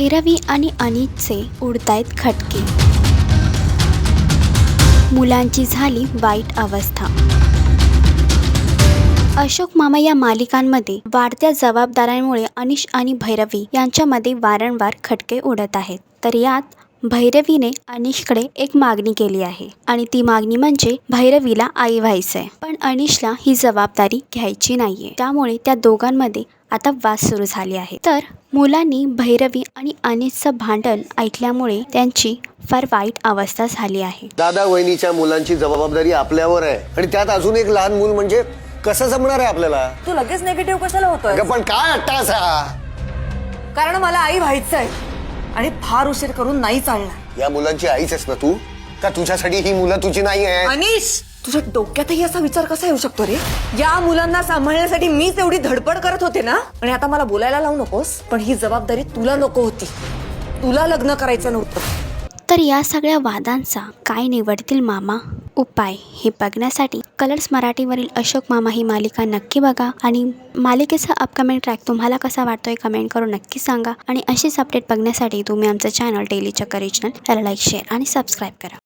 भैरवी आणि अनितचे उडतायत खटके. मुलांची झाली वाईट अवस्था. अशोक मामा या मालिकांमध्ये वाढत्या जबाबदाऱ्यांमुळे अनिश आणि भैरवी यांच्यामध्ये वारंवार खटके उडत आहेत. तर यात भैरवीने अनिशकडे एक मागणी केली आहे आणि ती मागणी म्हणजे भैरवीला आई व्हायचंय. पण अनिशला ही जबाबदारी घ्यायची नाहीये. त्यामुळे त्या दोघांमध्ये आता वाद सुरू झाले आहे. तर मुलांनी भैरवी आणि अनिशचं भांडण ऐकल्यामुळे त्यांची फार वाईट अवस्था झाली आहे. दादा वहिनीच्या मुलांची जबाबदारी आपल्यावर आहे. आणि त्यात अजून एक लहान मूल म्हणजे कसं जमणार आहे आपल्याला? तू लगेच नेगेटिव्ह कशाला होतोय पण काय अट्टास हा कारण मला आई व्हायचंय आणि फार उशीर करून नाही चालणार. या मुलांची आईच आहेस ना तू? का तुझ्यासाठी ही मुलं तुझी नाही आहे अनिश! तुझ्या डोक्यातही असा विचार कसा येऊ शकतो रे? या मुलांना सांभाळण्यासाठी मीच एवढी धडपड करत होते ना? आणि आता मला बोलायला लावू नकोस पण ही जबाबदारी तुला नको होती. तुला लग्न करायचं नव्हतं. तर या सगळ्या वादांचा काय निवडतील मामा? उपाय हे बघण्यासाठी कलर्स मराठीवरील अशोक मामा ही मालिका नक्की बघा आणि मालिकेचा अपकमिंग ट्रॅक तुम्हाला कसा वाटतोय कमेंट करून नक्की सांगा. आणि अशीच अपडेट बघण्यासाठी तुम्ही आमचं चॅनल डेली चक्कर रिजनल याला लाईक शेअर आणि सबस्क्राईब करा.